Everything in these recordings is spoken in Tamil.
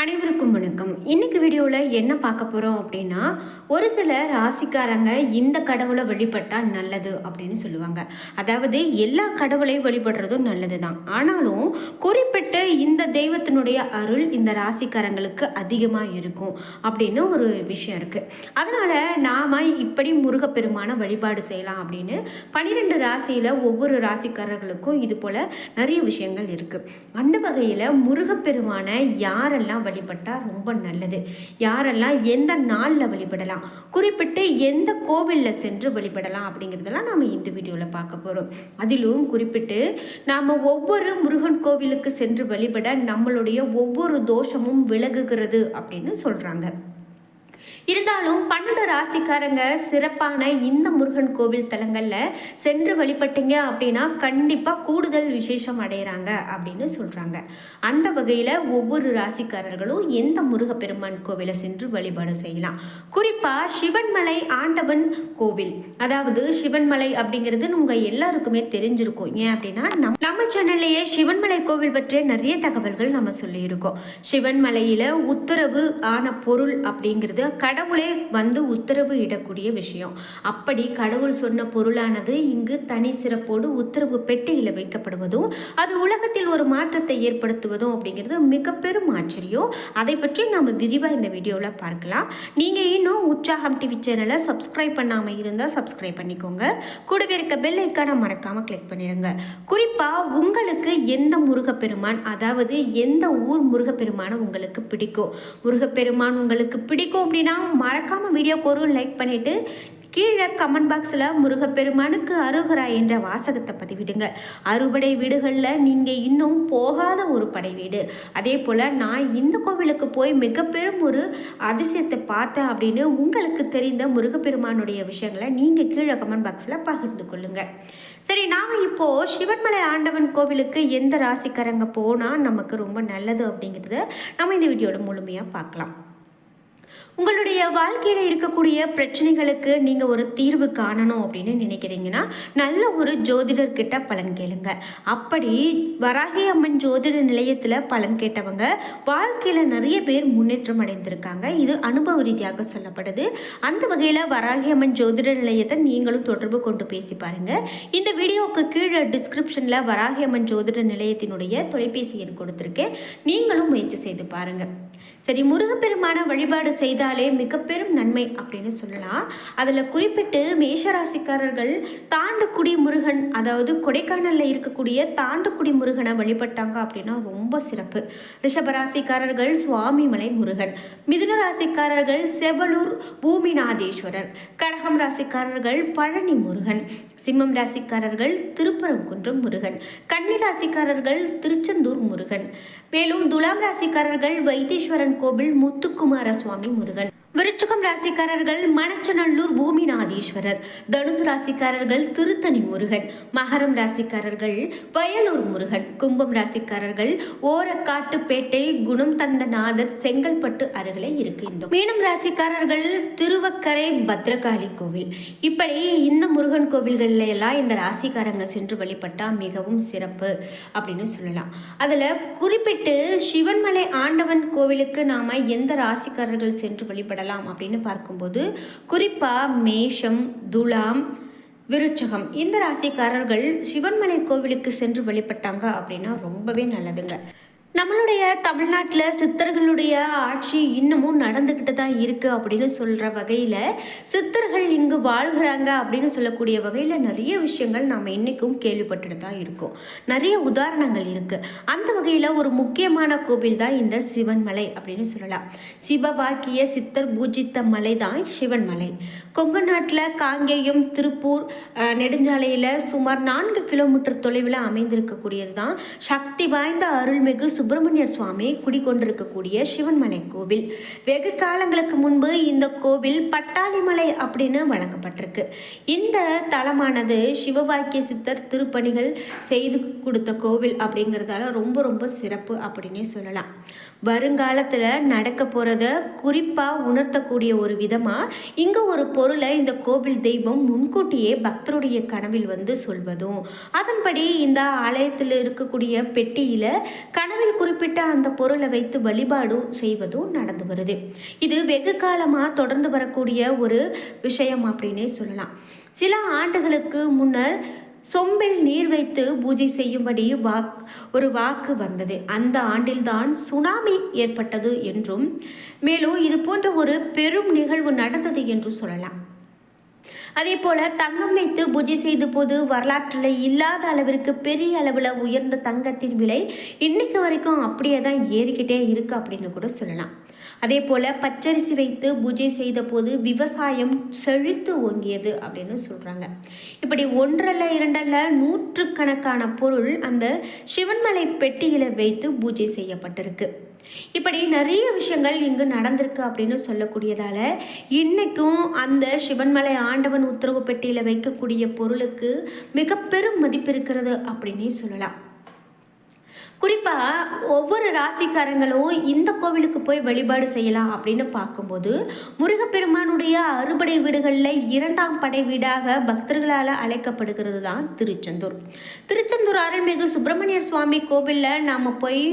அனைவருக்கும் வணக்கம். இன்னைக்கு வீடியோவில் என்ன பார்க்க போகிறோம் அப்படின்னா ஒரு சில ராசிக்காரங்க இந்த கடவுளை வழிபட்டால் நல்லது அப்படின்னு சொல்லுவாங்க. அதாவது எல்லா கடவுளையும் வழிபடுறதும் நல்லது தான் ஆனாலும் குறிப்பிட்ட இந்த தெய்வத்தினுடைய அருள் இந்த ராசிக்காரங்களுக்கு அதிகமாக இருக்கும் அப்படின்னு ஒரு விஷயம் இருக்குது அதனால் நாம் இப்படி முருகப்பெருமான வழிபாடு செய்யலாம் அப்படின்னு பன்னிரெண்டு ராசியில் ஒவ்வொரு ராசிக்காரர்களுக்கும் இது போல் நிறைய விஷயங்கள் இருக்குது அந்த வகையில் முருகப்பெருமானை யாரெல்லாம் வழிபட்டால் ரொம்ப நல்லது. யாரெல்லாம் எந்த நாளில் வழிபடலாம் குறிப்பிட்டு எந்த கோவிலில் சென்று வழிபடலாம் அப்படிங்கிறதெல்லாம் நாம் இந்த வீடியோவில் பார்க்க போகிறோம் அதிலும் குறிப்பிட்டு நாம் ஒவ்வொரு முருகன் கோவிலுக்கு சென்று வழிபட நம்மளுடைய ஒவ்வொரு தோஷமும் விலகுகிறது அப்படின்னு சொல்கிறாங்க இருந்தாலும் பன்னெண்டு ராசிக்காரங்க சிறப்பான இந்த முருகன் கோவில் தலங்களில் சென்று வழிபட்டீங்க அப்படின்னா கண்டிப்பாக கூடுதல் விசேஷம் அடைகிறாங்க அப்படின்னு சொல்கிறாங்க அந்த வகையில் ஒவ்வொரு ராசிக்காரர்களும் எந்த முருகப்பெருமான் கோவிலை சென்று வழிபாடு செய்யலாம். குறிப்பாக சிவன்மலை ஆண்டவன் கோவில். அதாவது சிவன்மலை அப்படிங்கிறது உங்கள் எல்லாருக்குமே தெரிஞ்சிருக்கும். ஏன் அப்படின்னா நம் நம்ம சேனல்லையே சிவன்மலை கோவில் பற்றிய நிறைய தகவல்கள் நம்ம சொல்லியிருக்கோம். சிவன்மலையில் உத்தரவு ஆன பொருள் அப்படிங்கிறது கடவுளே வந்து உத்தரவு இடக்கூடிய விஷயம். அப்படி கடவுள் சொன்ன பொருளானது இங்கு தனி சிறப்போடு உத்தரவு பெட்டியில் வைக்கப்படுவதும் அது உலகத்தில் ஒரு மாற்றத்தை ஏற்படுத்துவதும் அப்படிங்கிறது மிக பெரும் ஆச்சரியம் அதை பற்றி நம்ம விரிவாக இந்த வீடியோவில் பார்க்கலாம். நீங்கள் இன்னும் உற்சாகம் டிவி சேனலை சப்ஸ்கிரைப் பண்ணாமல் இருந்தால் சப்ஸ்கிரைப் பண்ணிக்கோங்க. கூடவே இருக்க பெல் ஐக்கானை மறக்காமல் கிளிக் பண்ணிடுங்க குறிப்பாக உங்களுக்கு எந்த முருகப்பெருமான் அதாவது எந்த ஊர் முருகப்பெருமானை உங்களுக்கு பிடிக்கும்? முருகப்பெருமான் உங்களுக்கு பிடிக்கும் அப்படின்னா மறக்காமல் வீடியோக்கு ஒரு லைக் பண்ணிவிட்டு கீழே கமெண்ட் பாக்ஸில் முருகப்பெருமானுக்கு அருகரா என்ற வாசகத்தை பதிவிடுங்க. அறுபடை வீடுகளில் நீங்கள் இன்னும் போகாத ஒரு படை வீடு. அதே போல் நான் இந்த கோவிலுக்கு போய் மிக பெரும் ஒரு அதிசயத்தை பார்த்தேன் அப்படின்னு உங்களுக்கு தெரிந்த முருகப்பெருமானுடைய விஷயங்களை நீங்கள் கீழே கமெண்ட் பாக்ஸில் பகிர்ந்து கொள்ளுங்கள் சரி நாம் இப்போது சிவன்மலை ஆண்டவன் கோவிலுக்கு எந்த ராசிக்காரங்க போனால் நமக்கு ரொம்ப நல்லது அப்படிங்கிறத நம்ம இந்த வீடியோட முழுமையாக பார்க்கலாம். உங்களுடைய வாழ்க்கையில் இருக்கக்கூடிய பிரச்சனைகளுக்கு நீங்கள் ஒரு தீர்வு காணணும் அப்படின்னு நினைக்கிறீங்கன்னா நல்ல ஒரு ஜோதிடர்கிட்ட பலன் கேளுங்க. அப்படி வராகி அம்மன் ஜோதிட நிலையத்தில் பலன் கேட்டவங்க வாழ்க்கையில் நிறைய பேர் முன்னேற்றம் அடைந்திருக்காங்க. இது அனுபவ ரீதியாக சொல்லப்படுது. அந்த வகையில் வராகி அம்மன் ஜோதிட நிலையத்தை நீங்களும் தொடர்பு கொண்டு பேசி பாருங்க. இந்த வீடியோவுக்கு கீழே டிஸ்கிரிப்ஷனில் வராகி அம்மன் ஜோதிட நிலையத்தினுடைய தொலைபேசி எண் கொடுத்துருக்கேன். நீங்களும் முயற்சி செய்து பாருங்கள் சரி முருகப்பெருமான வழிபாடு செய்தாலே மிக பெரும் நன்மை அப்படின்னு சொல்லலாம். அதில் குறிப்பிட்டு மேஷராசிக்காரர்கள் தாண்டுக்குடி முருகன் அதாவது கொடைக்கானலில் இருக்கக்கூடிய தாண்டுக்குடி முருகனை வழிபட்டாங்க அப்படின்னா ரொம்ப சிறப்பு. ரிஷபராசிக்காரர்கள் சுவாமிமலை முருகன் மிதுன ராசிக்காரர்கள் செவலூர் பூமிநாதேஸ்வரர் கடகம் ராசிக்காரர்கள் பழனி முருகன் சிம்மம் ராசிக்காரர்கள் திருப்பரங்குன்றம் முருகன் கன்னி ராசிக்காரர்கள் திருச்செந்தூர் முருகன். மேலும் துலாம் ராசிக்காரர்கள் வைத்தீஸ்வரன் கோவில் முத்துக்குமார சுவாமி முருகன். விருச்சகம் ராசிக்காரர்கள் மணச்சநல்லூர் பூமிநாதீஸ்வரர். தனுசு ராசிக்காரர்கள் திருத்தணி முருகன். மகரம் ராசிக்காரர்கள் வயலூர் முருகன். கும்பம் ராசிக்காரர்கள் ஓரக்காட்டுப்பேட்டை குணம் தந்த நாதர் செங்கல்பட்டு அருகிலே இருக்கின்றோம். மீனம் ராசிக்காரர்கள் திருவக்கரை பத்ரகாளி கோவில். இப்படி இந்த முருகன் கோவில்கள்ல எல்லாம் இந்த ராசிக்காரங்க சென்று வழிபட்டா மிகவும் சிறப்பு அப்படின்னு சொல்லலாம். அதில் குறிப்பிட்டு சிவன்மலை ஆண்டவன் கோவிலுக்கு நாம எந்த ராசிக்காரர்கள் சென்று வழிபடலாம் அப்படின்னு பார்க்கும்போது குறிப்பாக மேஷம் துலாம் விருச்சகம் இந்த ராசிக்காரர்கள் சிவன்மலை கோவிலுக்கு சென்று வழிபட்டாங்க அப்படின்னா ரொம்பவே நல்லதுங்க. நம்மளுடைய தமிழ்நாட்டில் சித்தர்களுடைய ஆட்சி இன்னமும் நடந்துக்கிட்டு தான் இருக்குது அப்படின்னு சொல்கிற வகையில் சித்தர்கள் இங்கு வாழ்கிறாங்க அப்படின்னு சொல்லக்கூடிய வகையில் நிறைய விஷயங்கள் நாம் இன்றைக்கும் கேள்விப்பட்டுட்டு தான் இருக்கோம். நிறைய உதாரணங்கள் இருக்குது அந்த வகையில் ஒரு முக்கியமான கோவில் தான் இந்த சிவன்மலை அப்படின்னு சொல்லலாம். சிவவாக்கிய சித்தர் பூஜித்த மலை தான் சிவன்மலை. கொங்கு நாட்டில் காங்கேயம் திருப்பூர் நெடுஞ்சாலையில் சுமார் நான்கு கிலோமீட்டர் தொலைவில் அமைந்திருக்கக்கூடியது தான் சக்தி வாய்ந்த அருள்மிகு சுப்பிரமணிய சுவாமி குடிகொண்டிருக்கக்கூடிய சிவன்மலை கோவில். வெகு காலங்களுக்கு முன்பு இந்த கோவில் பட்டாளிமலை அப்படின்னு வழங்கப்பட்டிருக்கு. இந்த தலமானது சிவவாக்கிய சித்தர் திருப்பணிகள் செய்து கொடுத்த கோவில் அப்படிங்கிறதால ரொம்ப ரொம்ப சிறப்பு அப்படின்னே சொல்லலாம். வருங்காலத்தில் நடக்க போகிறத குறிப்பாக உணர்த்தக்கூடிய ஒரு விதமாக இங்கே ஒரு பொருள் இந்த கோவில் தெய்வம் முன்கூட்டியே பக்தருடைய கனவில் வந்து சொல்வதும். அதன்படி இந்த ஆலயத்தில் இருக்கக்கூடிய பெட்டியில் கனவில் குறிப்பிட்ட அந்த பொருளை வைத்து வழிபாடு செய்வதும் நடந்து வருது. இது வெகு காலமாக தொடர்ந்து வரக்கூடிய ஒரு விஷயம் அப்படின்னே சொல்லலாம். சில ஆண்டுகளுக்கு முன்னர் சொம்பில் நீர் வைத்து பூஜை செய்யும்படி வாக் ஒரு வாக்கு வந்தது. அந்த ஆண்டில்தான் சுனாமி ஏற்பட்டது என்றும் மேலும் இது போன்ற ஒரு பெரும் நிகழ்வு நடந்தது என்றும் சொல்லலாம். அதே போல் தங்கம் வைத்து பூஜை செய்த போது வரலாற்றில் இல்லாத அளவிற்கு பெரிய அளவில் உயர்ந்த தங்கத்தின் விலை இன்னைக்கு வரைக்கும் அப்படியே தான் ஏறிக்கிட்டே இருக்கு அப்படின்னு கூட சொல்லலாம். அதே போல் பச்சரிசி வைத்து பூஜை செய்த போது விவசாயம் செழித்து ஓங்கியது அப்படின்னு சொல்கிறாங்க இப்படி ஒன்றல்ல இரண்டல்ல நூற்றுக்கணக்கான பொருள் அந்த சிவன்மலை பெட்டியில் வைத்து பூஜை செய்யப்பட்டிருக்கு. இப்படி நிறைய விஷயங்கள் இங்கு நடந்திருக்கு அப்படின்னு சொல்லக்கூடியதால் இன்றைக்கும் அந்த சிவன்மலை ஆண்டவன் உத்தரவு பெட்டியில் வைக்கக்கூடிய பொருளுக்கு மிக பெரும் மதிப்பு இருக்கிறது அப்படின்னே சொல்லலாம். குறிப்பாக ஒவ்வொரு ராசிக்காரங்களும் இந்த கோவிலுக்கு போய் வழிபாடு செய்யலாம் அப்படின்னு பார்க்கும்போது முருகப்பெருமானுடைய அறுபடை வீடுகளில் இரண்டாம் படை வீடாக பக்தர்களால் அழைக்கப்படுகிறது தான் திருச்செந்தூர். திருச்செந்தூர் அருள்மிகு சுப்பிரமணியர் சுவாமி கோவிலில் நாம் போய்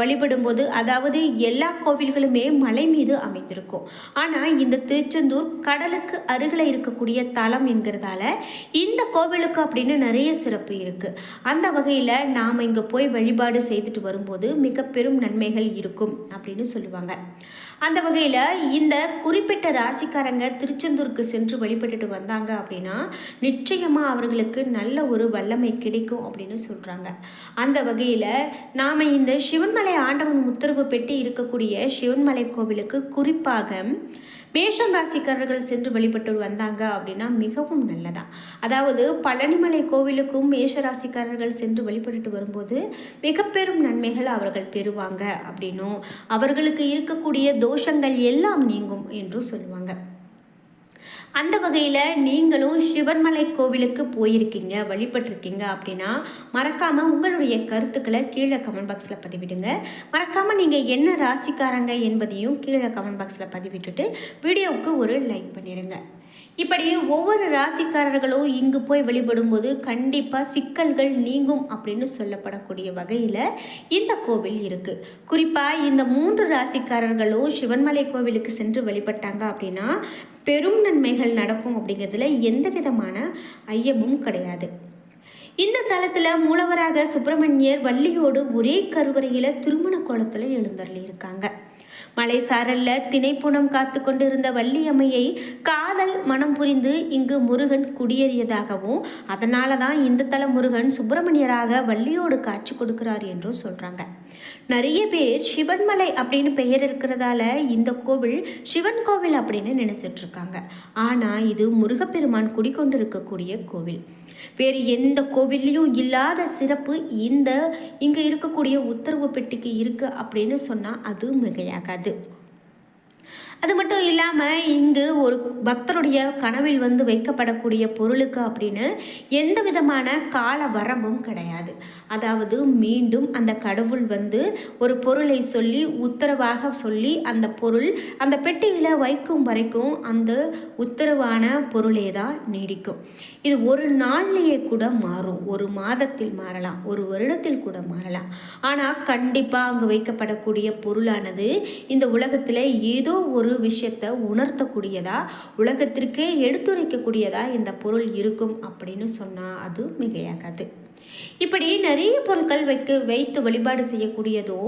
வழிபடும்போது அதாவது எல்லா கோவில்களுமே மலை மீது அமைந்திருக்கும். ஆனால் இந்த திருச்செந்தூர் கடலுக்கு அருகில் இருக்கக்கூடிய தலம் என்கிறதால இந்த கோவிலுக்கு அப்படின்னு நிறைய சிறப்பு இருக்குது அந்த வகையில் நாம் இங்கே போய் வழிபாடு செய்துட்டு வரும்போது மிக பெரும் நன்மைகள் இருக்கும் அப்படின்னு சொல்லுவாங்க. அந்த வகையில் இந்த குறிப்பிட்ட ராசிக்காரங்க திருச்செந்தூருக்கு சென்று வழிபட்டுட்டு வந்தாங்க அப்படின்னா நிச்சயமாக அவர்களுக்கு நல்ல ஒரு வல்லமை கிடைக்கும் அப்படின்னு சொல்கிறாங்க அந்த வகையில் நாம் இந்த சிவன்மலை ஆண்டவன் உத்தரவு பெட்டி இருக்கக்கூடிய சிவன்மலை கோவிலுக்கு குறிப்பாக மேஷம் ராசிக்காரர்கள் சென்று வழிபட்டு வந்தாங்க அப்படின்னா மிகவும் நல்லதான் அதாவது பழனிமலை கோவிலுக்கும் மேஷ ராசிக்காரர்கள் சென்று வழிபட்டு வரும்போது மிக பெரும் நன்மைகள் அவர்கள் பெறுவாங்க அப்படின்னும். அவர்களுக்கு இருக்கக்கூடிய தோஷங்கள் எல்லாம் நீங்கும் என்றும் சொல்லுவாங்க. அந்த வகையில் நீங்களும் சிவன்மலை கோவிலுக்கு போயிருக்கீங்க வழிபட்டிருக்கீங்க அப்படின்னா மறக்காமல் உங்களுடைய கருத்துக்களை கீழே கமெண்ட் பாக்ஸில் பதிவிடுங்க. மறக்காமல் நீங்கள் என்ன ராசிக்காரங்க என்பதையும் கீழே கமெண்ட் பாக்ஸில் பதிவிட்டுட்டு வீடியோவுக்கு ஒரு லைக் பண்ணிடுங்க இப்படி ஒவ்வொரு ராசிக்காரர்களும் இங்கு போய் வழிபடும்போது கண்டிப்பாக சிக்கல்கள் நீங்கும் அப்படின்னு சொல்லப்படக்கூடிய வகையில் இந்த கோவில் இருக்குது குறிப்பாக இந்த மூன்று ராசிக்காரர்களும் சிவன்மலை கோவிலுக்கு சென்று வழிபட்டாங்க அப்படின்னா பெரும் நன்மைகள் நடக்கும் அப்படிங்கிறதுல எந்த விதமான ஐயமும் கிடையாது. இந்த தளத்தில் மூலவராக சுப்பிரமணியர் வள்ளியோடு ஒரே கருவறையில் திருமண கோலத்தில் எழுந்தருளி இருக்காங்க மலை சாரல்ல திணைப்புணம் காத்து கொண்டிருந்த வள்ளியம்மையை காதல் மனம் புரிந்து இங்கு முருகன் குடியேறியதாகவும் அதனால தான் இந்த தல முருகன் சுப்பிரமணியராக வள்ளியோடு காட்சி கொடுக்கிறார் என்றும் சொல்கிறாங்க நிறைய பேர் சிவன்மலை அப்படின்னு பெயர் இருக்கிறதால இந்த கோவில் சிவன் கோவில் அப்படின்னு நினைச்சிட்டு இருக்காங்க. ஆனால் இது முருகப்பெருமான் குடிக்கொண்டிருக்கக்கூடிய கோவில். வேறு எந்த கோவில்லையும் இல்லாத சிறப்பு இந்த இங்கே இருக்கக்கூடிய உத்தரவு பெட்டிக்கு இருக்குது அப்படின்னு சொன்னால் அது மிகையாகாது. அது மட்டும் இல்லாமல் இங்கு ஒரு பக்தருடைய கனவில் வந்து வைக்கப்படக்கூடிய பொருளுக்கு அப்படின்னு எந்த விதமான கால வரம்பும் கிடையாது. அதாவது மீண்டும் அந்த கடவுள் வந்து ஒரு பொருளை சொல்லி உத்தரவாக சொல்லி அந்த பொருள் அந்த பெட்டியில் வைக்கும் வரைக்கும் அந்த உத்தரவான பொருளே தான் நீடிக்கும். இது ஒரு நாள்லேயே கூட மாறும். ஒரு மாதத்தில் மாறலாம். ஒரு வருடத்தில் கூட மாறலாம். ஆனால் கண்டிப்பாக அங்கு வைக்கப்படக்கூடிய பொருளானது இந்த உலகத்தில் ஏதோ ஒரு விஷயத்தை உணர்த்தக்கூடியதா உலகத்திற்கே எடுத்துரைக்கக்கூடியதா இந்த பொருள் இருக்கும் அப்படின்னு சொன்னால் அது மிகையாகாது. இப்படி நிறைய பொருட்கள் வைக்க வைத்து வழிபாடு செய்யக்கூடியதோ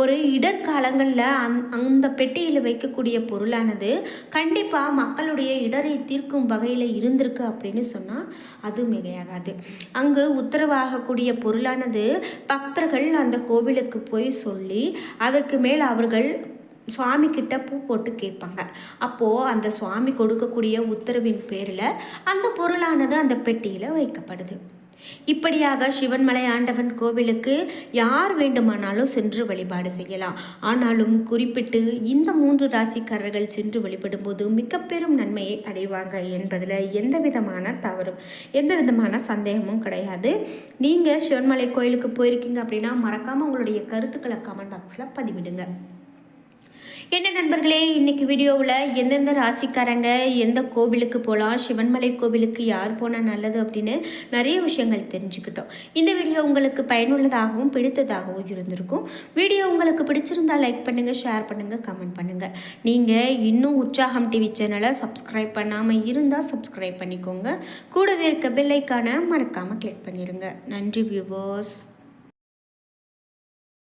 ஒரு இடர்காலங்களில் அந் அந்த பெட்டியில் வைக்கக்கூடிய பொருளானது கண்டிப்பாக மக்களுடைய இடரை தீர்க்கும் வகையில் இருந்திருக்கு அப்படின்னு சொன்னால் அது மிகையாகாது. அங்கு உத்தரவாகக்கூடிய பொருளானது பக்தர்கள் அந்த கோவிலுக்கு போய் சொல்லி அதற்கு மேல் அவர்கள் சுவாமி கிட்ட பூ போட்டு கேட்பாங்க. அப்போது அந்த சுவாமி கொடுக்கக்கூடிய உத்தரவின் பேரில் அந்த பொருளானது அந்த பெட்டியில் வைக்கப்படுது. இப்படியாக சிவன்மலை ஆண்டவன் கோவிலுக்கு யார் வேண்டுமானாலும் சென்று வழிபாடு செய்யலாம். ஆனாலும் குறிப்பிட்டு இந்த மூன்று ராசிக்காரர்கள் சென்று வழிபடும்போது மிக பெரும் நன்மையை அடைவாங்க என்பதில் எந்த விதமான தவறும் எந்த விதமான சந்தேகமும் கிடையாது. நீங்கள் சிவன்மலை கோயிலுக்கு போயிருக்கீங்க அப்படின்னா மறக்காமல் உங்களுடைய கருத்துக்களை கமெண்ட் பாக்ஸில் பதிவிடுங்க. என்ன நண்பர்களே இன்னைக்கு வீடியோவில் எந்தெந்த ராசிக்காரங்க எந்த கோவிலுக்கு போகலாம் சிவன்மலை கோவிலுக்கு யார் போனால் நல்லது அப்படின்னு நிறைய விஷயங்கள் தெரிஞ்சுக்கிட்டோம். இந்த வீடியோ உங்களுக்கு பயனுள்ளதாகவும் பிடித்ததாகவும் இருந்திருக்கும். வீடியோ உங்களுக்கு பிடிச்சிருந்தா லைக் பண்ணுங்கள் ஷேர் பண்ணுங்கள் கமெண்ட் பண்ணுங்கள் நீங்கள் இன்னும் உற்சாகம் டிவி சேனலை சப்ஸ்கிரைப் பண்ணாமல் இருந்தால் சப்ஸ்கிரைப் பண்ணிக்கோங்க. கூடவே இருக்க பெல்லைக்கான மறக்காமல் கிளிக் பண்ணிடுங்க நன்றி வியூவர்ஸ்